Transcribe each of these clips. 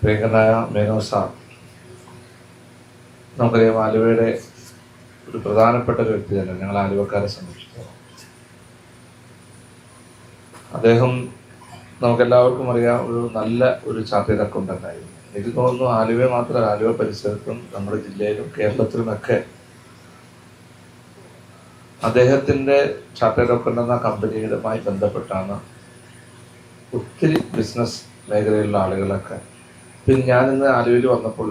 പ്രിയങ്കരനായ മേനോ സാർ നമുക്കറിയാം ആലുവയുടെ ഒരു പ്രധാനപ്പെട്ട ഒരു വ്യക്തി തന്നെ ഞങ്ങൾ ആലുവക്കാരെ സംരക്ഷിക്കുന്നു. അദ്ദേഹം നമുക്കെല്ലാവർക്കും അറിയാം ഒരു നല്ല ഒരു ചാർട്ടേഡ് അക്കൗണ്ടന്റ് ആയിരുന്നു എനിക്ക് തോന്നുന്നു ആലുവ മാത്രമല്ല ആലുവ പരിസരത്തും നമ്മുടെ ജില്ലയിലും കേരളത്തിലുമൊക്കെ അദ്ദേഹത്തിന്റെ ചാർട്ടേഡ് അക്കൗണ്ട് എന്ന കമ്പനിയുമായി ബന്ധപ്പെട്ടാണ് ഒത്തിരി ബിസിനസ് മേഖലയിലുള്ള ആളുകളൊക്കെ പിന്നെ ഞാൻ ഇന്ന് ആലുവയിൽ വന്നപ്പോൾ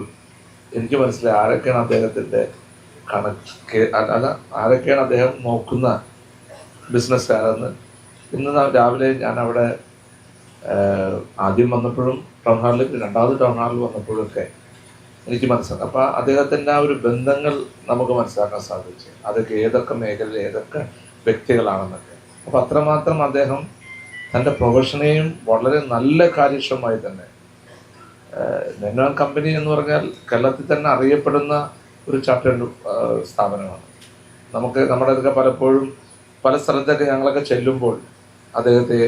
എനിക്ക് മനസ്സിലായി ആരൊക്കെയാണ് അദ്ദേഹത്തിന്റെ കണക്ക് അല്ല ആരൊക്കെയാണ് അദ്ദേഹം നോക്കുന്ന ബിസിനസ്സുകാരെന്ന് ഇന്ന് രാവിലെ ഞാൻ അവിടെ ആദ്യം വന്നപ്പോഴും ടൗൺ ഹാളിൽ രണ്ടാമത് ടൗൺ ഹാളിൽ വന്നപ്പോഴൊക്കെ എനിക്ക് മനസ്സിലാക്കാം അപ്പോൾ അദ്ദേഹത്തിന്റെ ആ ഒരു ബന്ധങ്ങൾ നമുക്ക് മനസ്സിലാക്കാൻ സാധിച്ചു. അതൊക്കെ ഏതൊക്കെ മേഖലയിൽ ഏതൊക്കെ വ്യക്തികളാണെന്നൊക്കെ. അപ്പോൾ അത്രമാത്രം അദ്ദേഹം തന്റെ പ്രൊഫഷനെയും വളരെ നല്ല കാര്യക്ഷമമായി തന്നെ നെനോൺ കമ്പനി എന്ന് പറഞ്ഞാൽ കേരളത്തിൽ തന്നെ അറിയപ്പെടുന്ന ഒരു ചാർട്ടേഡ് സ്ഥാപനമാണ്. നമുക്ക് നമ്മുടെ അതൊക്കെ പലപ്പോഴും പല സ്ഥലത്തൊക്കെ ഞങ്ങളൊക്കെ ചെല്ലുമ്പോൾ അദ്ദേഹത്തെ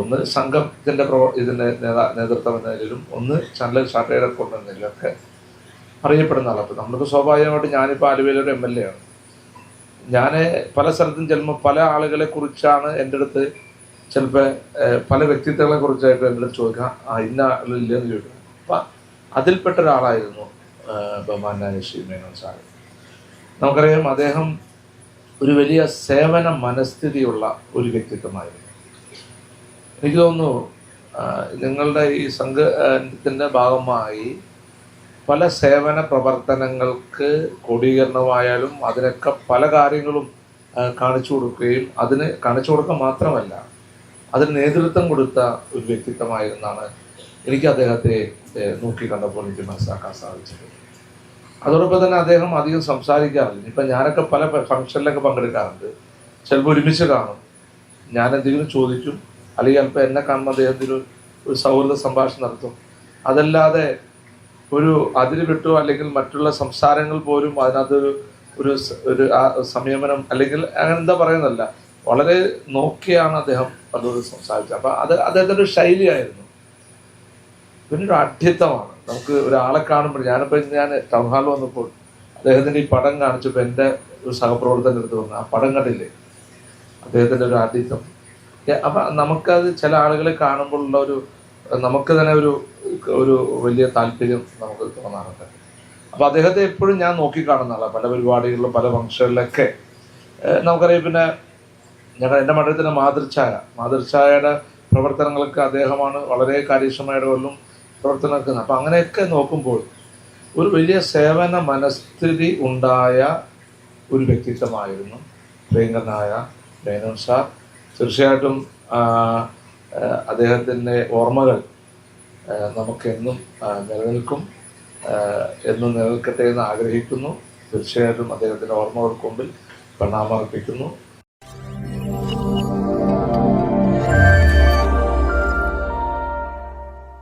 ഒന്ന് സംഘം ഇതിന്റെ പ്രവ ഇതിന്റെ നേതാ നേതൃത്വം എന്ന നിലയിലും ഒന്ന് ചാനൽ ചാർട്ടേഡ് അക്കൗണ്ട് എന്ന നിലയിലൊക്കെ അറിയപ്പെടുന്ന ആളാണ്. അപ്പൊ നമ്മൾക്ക് സ്വാഭാവികമായിട്ട് ഞാനിപ്പോൾ ആലുവയിലൊരു എം എൽ എ ആണ്. ഞാൻ പല സ്ഥലത്തും ചെല്ലുമ്പോൾ പല ആളുകളെ കുറിച്ചാണ് എന്റെ അടുത്ത് ചിലപ്പോൾ പല വ്യക്തിത്വങ്ങളെ കുറിച്ചായിട്ട് എന്റെ ചോദിക്കാം. ആ ഇന്ന ആളില്ലെന്ന് ചോദിക്കും. അപ്പം അതിൽപ്പെട്ട ഒരാളായിരുന്നു ബഹുമാനായ ശ്രീ മേനോൻ സാർ നമുക്കറിയാം അദ്ദേഹം ഒരു വലിയ സേവന മനസ്ഥിതിയുള്ള ഒരു വ്യക്തിത്വമായിരുന്നു. എനിക്ക് തോന്നുന്നു നിങ്ങളുടെ ഈ സംഘത്തിന്റെ ഭാഗമായി പല സേവന പ്രവർത്തനങ്ങൾക്ക് ക്രോഡീകരണമായാലും അതിനൊക്കെ പല കാര്യങ്ങളും കാണിച്ചു കൊടുക്കുകയും അതിന് കാണിച്ചു കൊടുക്കുക മാത്രമല്ല അതിന് നേതൃത്വം കൊടുത്ത ഒരു വ്യക്തിത്വമായിരുന്നാണ് എനിക്ക് അദ്ദേഹത്തെ നോക്കി കണ്ടപ്പോൾ എനിക്ക് മനസ്സിലാക്കാൻ സാധിച്ചത്. അതോടൊപ്പം തന്നെ അദ്ദേഹം അധികം സംസാരിക്കാറില്ല. ഇപ്പം ഞാനൊക്കെ പല ഫംഗ്ഷനിലൊക്കെ പങ്കെടുക്കാറുണ്ട്. ചിലപ്പോൾ ഒരുമിച്ച് കാണും. ഞാൻ എന്തെങ്കിലും ചോദിക്കും അല്ലെങ്കിൽ അല്പം എന്നെ കാണുമ്പോൾ അദ്ദേഹത്തിന് ഒരു- സൗഹൃദ സംഭാഷണം നടത്തും. അതല്ലാതെ ഒരു അതിര് വിട്ടോ അല്ലെങ്കിൽ മറ്റുള്ള സംസാരങ്ങൾ പോലും അതിനകത്തൊരു ഒരു ഒരു സംയമനം അല്ലെങ്കിൽ അങ്ങനെ എന്താ പറയുന്നതല്ല. വളരെ നോക്കിയാണ് അദ്ദേഹം അതോട് സംസാരിച്ചു. അപ്പൊ അത് അദ്ദേഹത്തിന്റെ ഒരു ശൈലിയായിരുന്നു. പിന്നെ ഒരു അഡ്യത്വമാണ് നമുക്ക് ഒരാളെ കാണുമ്പോൾ ഞാനിപ്പോൾ ഇന്ന് ഞാൻ ടൗൺ വന്നപ്പോൾ അദ്ദേഹത്തിന്റെ ഈ പടം കാണിച്ചപ്പോൾ എന്റെ ഒരു സഹപ്രവർത്തകന്റെ അടുത്ത് വന്നു ആ പടം കണ്ടില്ലേ? അദ്ദേഹത്തിന്റെ ഒരു ആഢ്യത്വം അപ്പൊ നമുക്കത് ചില ആളുകളെ കാണുമ്പോഴുള്ള ഒരു നമുക്ക് തന്നെ ഒരു ഒരു വലിയ താല്പര്യം നമുക്ക് തോന്നാറുണ്ട്. അപ്പൊ അദ്ദേഹത്തെ എപ്പോഴും ഞാൻ നോക്കി കാണുന്ന ആളാണ് പല പരിപാടികളിലും പല ഫംഗ്ഷനിലൊക്കെ നമുക്കറിയാം പിന്നെ ഞങ്ങൾ എന്റെ മണ്ഡലത്തിന്റെ മാതൃഛായ മാതൃഛായയുടെ പ്രവർത്തനങ്ങൾക്ക് അദ്ദേഹമാണ് വളരെ കാര്യക്ഷമയുടെ കൊല്ലും പ്രവർത്തനം അപ്പം അങ്ങനെയൊക്കെ നോക്കുമ്പോൾ ഒരു വലിയ സേവന മനസ്ഥിതി ഉണ്ടായ ഒരു വ്യക്തിത്വമായിരുന്നു പ്രിയങ്കരനായ മേനോൻ സാർ. തീർച്ചയായിട്ടും അദ്ദേഹത്തിന്റെ ഓർമ്മകൾ നമുക്കെന്നും നിലനിൽക്കും എന്നും നിലനിൽക്കട്ടെ എന്ന് ആഗ്രഹിക്കുന്നു. തീർച്ചയായിട്ടും അദ്ദേഹത്തിന്റെ ഓർമ്മകൾക്ക് മുമ്പിൽ പ്രണാമർപ്പിക്കുന്നു